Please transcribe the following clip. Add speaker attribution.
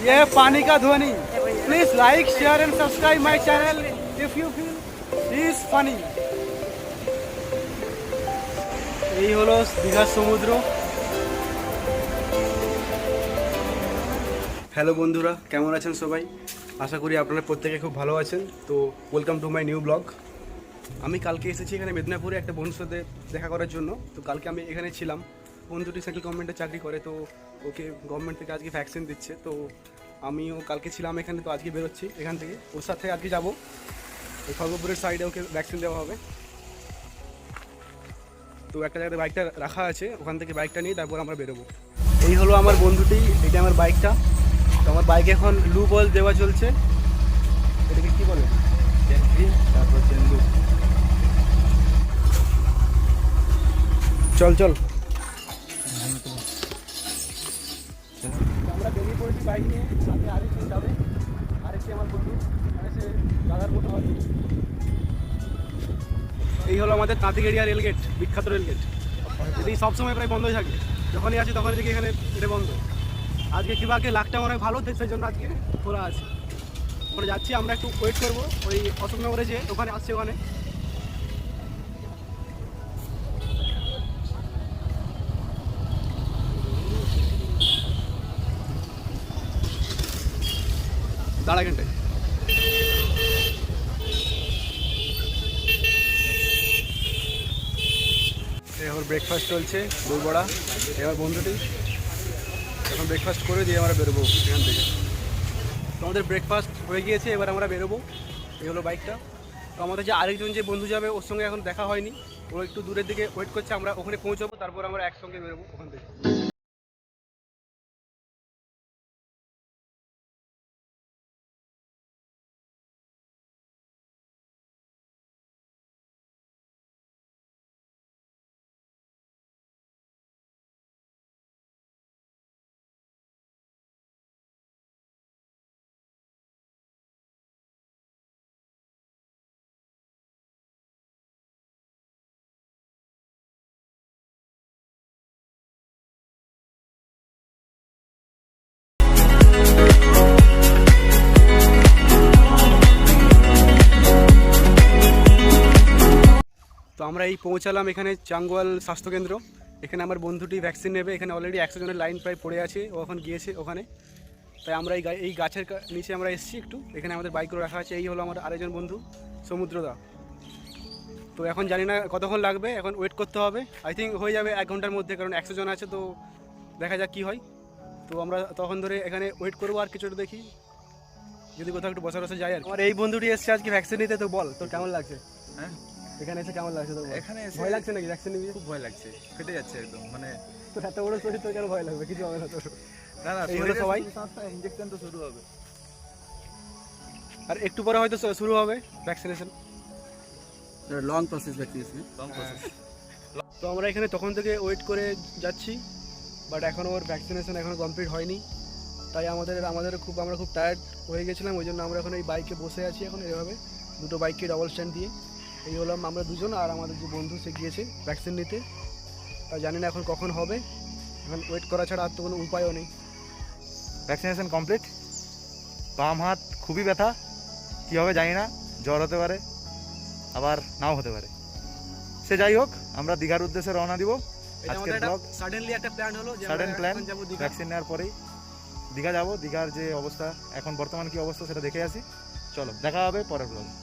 Speaker 1: ये है पानी का ध्वनि please like share and subscribe my channel if you feel is funny এই হলো দীঘার সমুদ্র হ্যালো বন্ধুরা কেমন আছেন সবাই আশা করি আপনারা প্রত্যেকে খুব ভালো আছেন তো welcome to my new blog আমি কালকে এসেছি এখানে মেদিনীপুরে একটা বন্ধুর সাথে দেখা করার জন্য তো কালকে আমি এখানে ছিলাম বন্ধুটি সেন্ট্রাল গভর্নমেন্টে চাকরি করে তো ওকে গভর্নমেন্ট থেকে আজকে ভ্যাকসিন দিচ্ছে, তো আমিও কালকে ছিলাম এখানে, তো আজকে বেরোচ্ছি এখান থেকে। ওর সাথে আজকে যাব। ওই খড়গপুরের সাইডে ওকে ভ্যাকসিন দেওয়া হবে। তো একটা জায়গায় বাইকটা রাখা আছে, ওখান থেকে বাইকটা নিয়ে তারপর আমরা বেরোবো। এই হলো আমার বন্ধুটি, এটা আমার বাইকটা তো আমার বাইকে এখন লু বল দেওয়া চলছে। এটাকে কী বলে? তারপর চল চল। বাইক নিয়ে সাথে আরেকজন যাবে আরেকটি আমার বন্ধু আর সে দাদার মতো হয়। এই হলো আমাদের তাঁতিগেড়িয়া রেলগেট বিখ্যাত রেলগেট এটি সবসময় প্রায় বন্ধই থাকে। যখনই আসি তখনই দেখি এখানে এটা বন্ধ। আজকে কীভাবে লাখটা মনে ভালো, সেই জন্য আজকে খোলা আছে। ওখানে যাচ্ছি, আমরা একটু ওয়েট করব। ওই অশোকনগরে যে ওখানে আসছে ওখানে। ঘন্টায় এবার ব্রেকফাস্ট চলছে দই বড়া এবার বন্ধুটি। এখন ব্রেকফাস্ট করে দিয়ে আমরা বেরোবো এখান থেকে। তো আমাদের ব্রেকফাস্ট হয়ে গিয়েছে, এবার আমরা বেরোবো। এই হলো বাইকটা তো আমাদের যে আরেকজন যে বন্ধু যাবে, ওর সঙ্গে এখন দেখা হয়নি। ও একটু দূরের দিকে ওয়েট করছে, আমরা ওখানে পৌঁছাবো, তারপর আমরা একসঙ্গে বেরোবো ওখান থেকে। আমরা এই পৌঁছালাম এখানে চাঙ্গোয়াল স্বাস্থ্যকেন্দ্র এখানে আমার বন্ধুটি ভ্যাকসিন নেবে। এখানে অলরেডি একশো জনের লাইন প্রায় পড়ে আছে। ও এখন গিয়েছে ওখানে। তাই আমরা এই এই গাছের নিচে আমরা এসেছি একটু। এখানে আমাদের বাইকগুলো রাখা আছে। এই হলো আমার আরেকজন বন্ধু সমুদ্রদা তো এখন জানি না কতক্ষণ লাগবে। এখন ওয়েট করতে হবে। আই থিঙ্ক হয়ে যাবে এক ঘণ্টার মধ্যে, কারণ একশো জন আছে, তো দেখা যাক কী হয়। তো আমরা তখন ধরে এখানে ওয়েট করব আর কিছুটা দেখি। যদি কোথাও একটু বসা বসা যায় আর আমার এই বন্ধুটি এসছে আজকে ভ্যাকসিন নিতে, তো বল, তোর কেমন লাগছে?
Speaker 2: হ্যাঁ।
Speaker 1: এখানে এসে কেমন লাগছে তোর
Speaker 2: এখানে এসে
Speaker 1: ভয় লাগছে নাকি? ভ্যাকসিন নিবি?
Speaker 2: খুব ভয় লাগছে। ফেটে যাচ্ছে একদম মানে
Speaker 1: তোর এত বড় শরীর তোর কেন ভয় লাগবে? কিছু হবে না তোর।
Speaker 2: না না
Speaker 1: হলো সবাই।
Speaker 2: ইঞ্জেকশন তো শুরু হবে।
Speaker 1: আর একটু পরে হয়তো শুরু হবে vaccination
Speaker 3: long process vaccination
Speaker 2: long process
Speaker 1: তো আমরা এখানে তখন থেকে ওয়েট করে যাচ্ছি বাট এখনও ওর ভ্যাকসিনেশন এখনও কমপ্লিট হয়নি। তাই আমাদের আমাদের খুব আমরা খুব টায়ার্ড হয়ে গেছিলাম ওই জন্য আমরা এখন এই বাইকে বসে আছি এখন এভাবে। দুটো বাইককে ডবল স্ট্যান্ড দিয়ে। এই হলাম আমরা দুজন আর আমাদের যে বন্ধু সে গিয়েছে ভ্যাকসিন নিতে। তা জানি না এখন কখন হবে। এখন ওয়েট করা ছাড়া আর তো কোনো উপায়ও নেই।
Speaker 4: ভ্যাকসিনেশন কমপ্লিট বাম হাত খুবই ব্যথা। কী হবে জানি না জ্বর হতে পারে আবার নাও হতে পারে। সে যাই হোক আমরা দীঘার উদ্দেশ্যে রওনা দিব। আজকের ব্লগ
Speaker 1: সাডেনলি একটা প্ল্যান হলো যে
Speaker 4: সাডেন প্ল্যান ভ্যাকসিন নেওয়ার পরেই। দীঘা যাব দীঘার যে অবস্থা এখন বর্তমান কি অবস্থা সেটা দেখে আসি। চলো দেখা হবে পরের ব্লগ